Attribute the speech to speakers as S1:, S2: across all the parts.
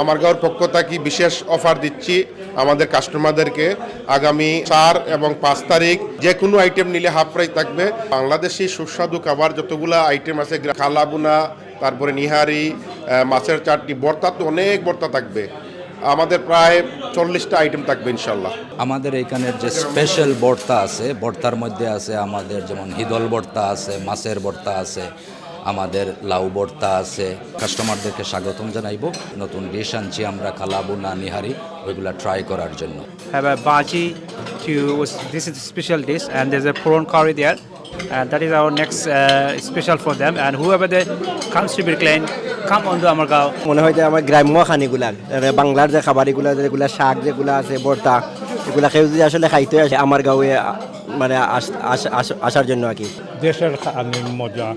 S1: আমার গাঁওর পক্ষ থেকে বিশেষ অফার দিচ্ছি আমাদের কাস্টমারদেরকে আগামী চার এবং পাঁচ তারিখ যে কোনো আইটেম নিলে হাফ প্রাইস থাকবে। বাংলাদেশি সুস্বাদু খাবার যতগুলো আইটেম আছে খালাবুনা তারপরে নিহারি মাছের চাটনি ভর্তা তো অনেক বর্তা থাকবে। আমাদের প্রায় চল্লিশটা আইটেম থাকবে ইনশাল্লাহ
S2: আমাদের এখানের যে স্পেশাল ভর্তা আছে ভর্তার মধ্যে আছে আমাদের যেমন হিদল ভর্তা আছে, মাছের ভর্তা আছে আমাদের লাউ ভর্তা আছে। কাস্টমারদেরকে স্বাগতম জানাইব। নতুন ডিশ আনছি আমরা কালাবু না নিহারি ওইগুলা ট্রাই করার জন্য।
S3: Have a bhaji to this is a special dish and there's a prawn curry there and that is our next uh, special for them and whoever they comes to Bricklane come on to Amargao
S4: মনে হয় যে আমার গ্রাম্য খানিগুলা বাংলার যে খাবারগুলা যেগুলা শাক যেগুলা আছে ভর্তা এগুলা কেউ যদি আসলে খাইতে আসে আমার গাঁয়ে মানে আস- আস- আস- আসার জন্য আর কি।
S5: দেশের মজা।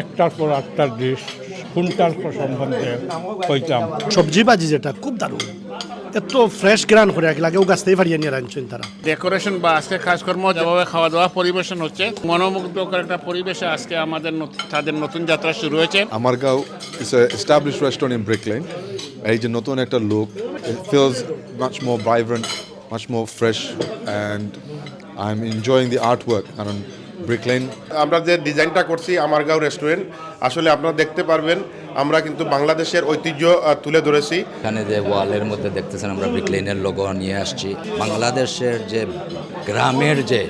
S5: একটার পর একটার ডিশ কোনটার সম্বন্ধে কইতাম।
S6: সবজি ভাজি যেটা খুব দারুণ। এত ফ্রেশ গ্রান করে রাখি লাগে ও গাছতেই ফাড়িয়ে নিয়ে রাখছেন তারা।
S7: ডেকোরেশন বা আজকে কাজকর্ম যেভাবে খাওয়া দাওয়া পরিবেশন হচ্ছে মনোমুগ্ধকর একটা পরিবেশে আজকে আমাদের তাদের নতুন যাত্রা শুরু হয়েছে।
S8: আমার গাঁও ইস restaurant in Brick Lane. এই যে নতুন একটা look it feels much more vibrant, fresh and I am enjoying the artwork কারণ Lane
S1: আমরা যে ডিজাইনটা করছি আমার গাঁও রেস্টুরেন্ট আসলে আপনারা দেখতে পারবেন আমরা কিন্তু বাংলাদেশের ঐতিহ্য তুলে ধরেছি।
S2: এখানে যে ওয়ালের মধ্যে দেখতেছেন আমরা ব্রিকলেনের লোগো নিয়ে আসছি। বাংলাদেশের যে গ্রামের যে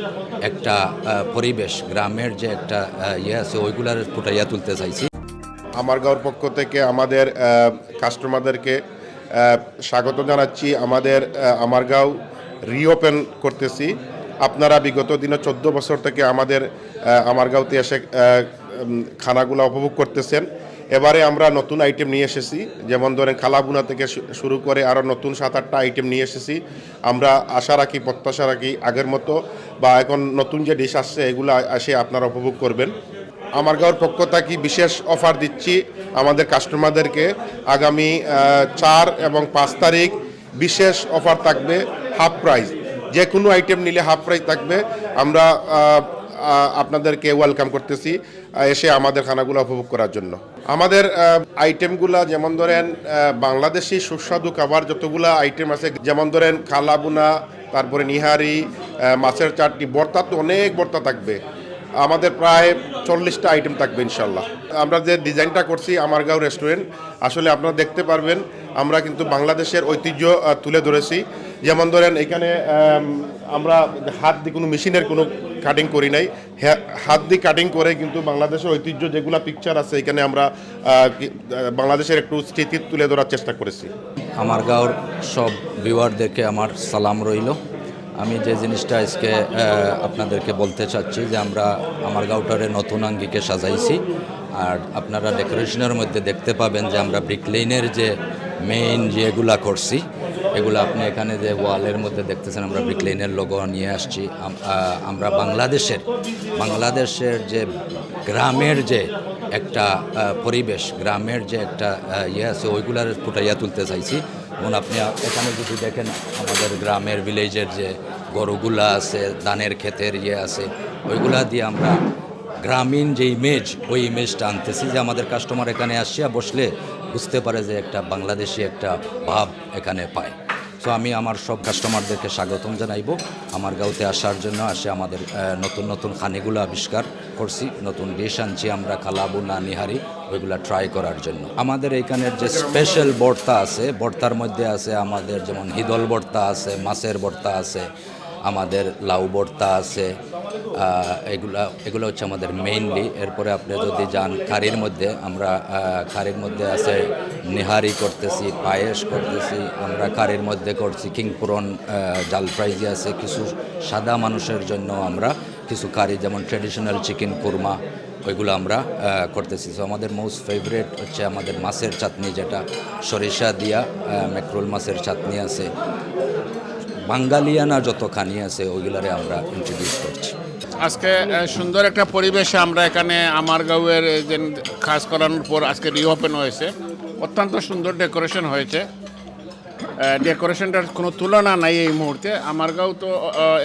S2: একটা পরিবেশ গ্রামের যে একটা ইয়ে আছে ওইগুলার ফুটাইয়া তুলতে চাইছি।
S1: আমার গাঁওর পক্ষ থেকে আমাদের কাস্টমারদেরকে স্বাগত জানাচ্ছি। আমাদের আমার গাঁও রিওপেন করতেছি। আপনারা বিগত দিনে চোদ্দ বছর থেকে আমাদের আমার গাঁওতে এসে খানাগুলো উপভোগ করতেছেন। এবারে আমরা নতুন আইটেম নিয়ে এসেছি। যেমন ধরেন খালাবুনা থেকে শুরু করে আরও নতুন সাত আটটা আইটেম নিয়ে এসেছি। আমরা আশা রাখি, প্রত্যাশা রাখি, আগের মতো বা এখন নতুন যে ডিশ আসছে, এগুলো এসে আপনারা উপভোগ করবেন। আমার গাঁওর পক্ষ থেকে বিশেষ অফার দিচ্ছি আমাদের কাস্টমারদেরকে আগামী চার এবং পাঁচ তারিখ বিশেষ অফার থাকবে হাফ প্রাইস যে কোনো আইটেম নিলে হাফ প্রাইস থাকবে। আমরা আপনাদেরকে ওয়েলকাম করতেছি এসে আমাদের খানাগুলো উপভোগ করার জন্য। আমাদের আইটেমগুলা যেমন ধরেন বাংলাদেশি সুস্বাদু খাবার যতগুলা আইটেম আছে, যেমন ধরেন খালাবুনা তারপরে নিহারি মাছের চাটনি ভর্তা তো অনেক বর্তা থাকবে। আমাদের প্রায় চল্লিশটা আইটেম থাকবে ইনশাল্লাহ আমরা যে ডিজাইনটা করছি আমার গাঁও রেস্টুরেন্ট আসলে আপনারা দেখতে পারবেন, আমরা কিন্তু বাংলাদেশের ঐতিহ্য তুলে ধরেছি। যেমন ধরেন এখানে আমরা হাত দিয়ে কোনো মেশিনের কোনো কাটিং করি নাই। হাত দিয়ে কাটিং করে কিন্তু বাংলাদেশের ঐতিহ্য যেগুলো পিকচার আছে, এখানে আমরা বাংলাদেশের একটু স্মৃতি তুলে ধরার চেষ্টা করেছি।
S2: আমার গাঁওর সব ভিউয়ারদেরকে আমার সালাম রইল। আমি যে জিনিসটা আজকে আপনাদেরকে বলতে চাচ্ছি যে আমরা আমার গাঁওটারে নতুন আঙ্গিকে সাজাইছি। আর আপনারা ডেকোরেশনের মধ্যে দেখতে পাবেন যে আমরা ব্রিকলেনের যে মেইন যেগুলা করছি এগুলো আপনি এখানে যে ওয়ালের মধ্যে দেখতেছেন, আমরা ব্রিকলেনের লোগো নিয়ে আসছি। আমরা বাংলাদেশের বাংলাদেশের যে গ্রামের যে একটা পরিবেশ, গ্রামের যে একটা ইয়ে আছে, ওইগুলার ফুটাইয়া তুলতে চাইছি। যেমন আপনি এখানে যদি দেখেন, আমাদের গ্রামের ভিলেজের যে গরুগুলা আছে ধানের ক্ষেতের ইয়ে আছে, ওইগুলা দিয়ে আমরা গ্রামীণ যে ইমেজ ওই ইমেজটা আনতেছি যে আমাদের কাস্টমার এখানে আসিয়া বসলে বুঝতে পারে যে একটা বাংলাদেশি একটা ভাব এখানে পায়। সো আমি আমার সব কাস্টমারদেরকে স্বাগতম জানাইব। আমার গাঁওতে আসার জন্য আসে আমাদের নতুন নতুন খানিগুলো আবিষ্কার করছি, নতুন ডিশ আনছি আমরা খালাবু না নিহারি ওইগুলা ট্রাই করার জন্য। আমাদের এখানের যে স্পেশাল বর্তা আছে, বর্তার মধ্যে আছে আমাদের যেমন হিদল বর্তা আছে, মাছের বর্তা আছে, আমাদের লাউ বর্তা আছে এগুলা, এগুলো হচ্ছে আমাদের মেইনলি এরপরে আপনি যদি যান খারির মধ্যে, আমরা খারির মধ্যে আছে নিহারি করতেছি, পায়েস করতেছি, আমরা খারির মধ্যে করছি কিংপুরন জাল ফ্রাইজি আছে, কিছু সাদা মানুষের জন্য আমরা কিছু কারি যেমন ট্রেডিশনাল চিকেন কুরমা ওইগুলো আমরা করতেছি। সো আমাদের মোস্ট ফেভারেট হচ্ছে আমাদের মাছের চাটনি যেটা, সরিষা দিয়া ম্যাক্রোল মাছের চাটনি আছে। বাঙ্গালিয়ানা যত খানি আছে, ওইগুলারে আমরা ইন্ট্রোডিউস করছি।
S7: আজকে সুন্দর একটা পরিবেশে আমরা এখানে আমার গাঁয়ের যে কাজ করানোর পর আজকে রিওপেন হয়েছে। অত্যন্ত সুন্দর ডেকোরেশন হয়েছে। ডেকোরেশনটার কোনো তুলনা নাই এই মুহূর্তে। আমার গাঁও তো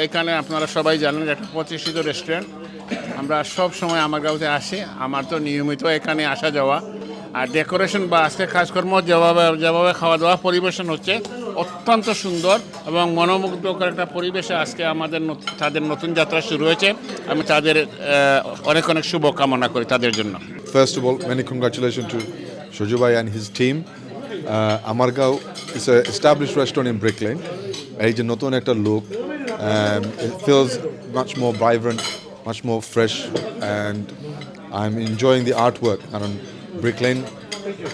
S7: এখানে আপনারা সবাই জানেন একটা প্রতিষ্ঠিত রেস্টুরেন্ট আমরা সব সময় আমার গাঁওতে আসি। আমার তো নিয়মিত এখানে আসা যাওয়া। আর ডেকোরেশন বা আজকে কাজকর্ম যেভাবে যেভাবে খাওয়া দাওয়া পরিবেশন হচ্ছে অত্যন্ত সুন্দর এবং মনোমুগ্ধকর একটা পরিবেশে আজকে আমাদের তাদের নতুন যাত্রা শুরু হয়েছে। আমি তাদের অনেক অনেক শুভকামনা করি তাদের জন্য।
S8: First of all many congratulation to Saju ভাই অ্যান্ড হিজ টিম আমার গাও is establish restaurant in Brick Lane এই যে নতুন একটা লোক feels much more vibrant much more fresh and I am enjoying the art work কারণ Brick Lane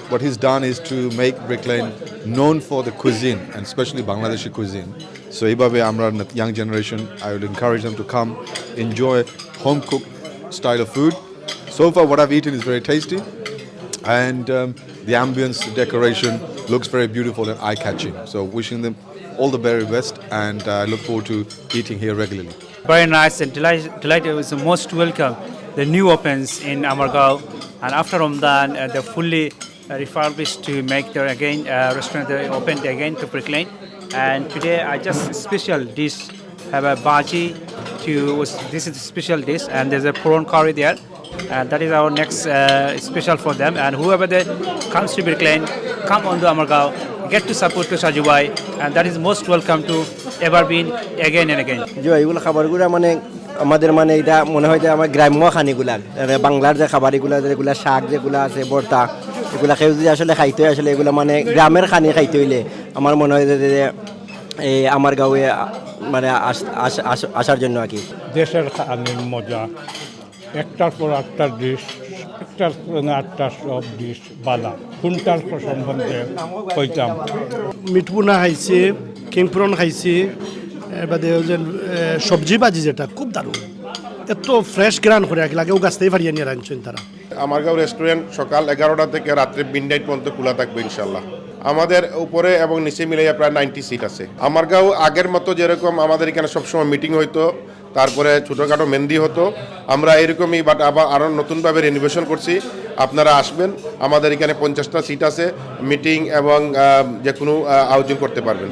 S8: what his done is to make Brick Lane known for the cuisine, and especially Bangladeshi cuisine. So এইভাবে আমরা young generation, I would encourage them to come, enjoy home cooked style of food. So far, what I've eaten is very tasty, and um, the ambience, the decoration looks very beautiful and eye catching. So, wishing them all the very best, and uh, I look forward to eating here regularly.
S3: Very nice and delight, delighted was most welcome. The new opens in Amargao, and after Ramadan, uh, they're fully uh, refurbished to make their again uh, restaurant. They opened again to Brick Lane, and today I just special dish have a bhaji. To this is special dish, and there's a prawn curry there. And that is our next uh, special for them. And whoever that comes to Brick Lane, come on to Amargao, get to support to Sajubai, and that is most welcome to ever been again and again.
S4: যে এইগুলো খাবারগুলো মানে আমাদের মানে এটা মনে হয় যে আমার গ্রাম্য খানিগুলা মানে বাংলার যে খাবার এগুলা যেগুলা শাক যেগুলা আছে ভর্তা এগুলা কেউ যদি আসলে খাইতে হয় আসলে এগুলো মানে গ্রামের খানি খাইতে হইলে আমার মনে হয় যে এই আমার গাঁয়ে মানে আস- আস- আস- আসার জন্য আর কি।
S5: দেশের খানির মজা। একটার পর আটটার ডিশ একটার পর আটটার সব ডিশ বালা কোনটার সম্বন্ধে কইতাম?
S6: মিটপুনা খাইছি কিংপুরন খাইছি যে সবজি ভাজি যেটা খুব দারুণ। এত ফ্রেশ গ্রান করে রাখি লাগেও গাছতেই ফারিয়ে নিয়ে রাখছেন তারা।
S1: আমারগাঁও রেস্টুরেন্ট সকাল এগারোটা থেকে রাত্রে মিডনাইট পর্যন্ত খোলা থাকবে ইনশাল্লাহ আমাদের উপরে এবং নিচে মিলিয়ে প্রায় নাইনটি সিট আছে। আমারগাঁও আগের মতো যেরকম আমাদের এখানে সবসময় মিটিং হইতো, তারপরে ছোটোখাটো মেহেন্দি হতো, আমরা এরকমই বাট আবার আরও নতুনভাবে রেনোভেশন করছি। আপনারা আসবেন, আমাদের এখানে পঞ্চাশটা সিট আছে মিটিং এবং যে কোনো আয়োজন করতে পারবেন।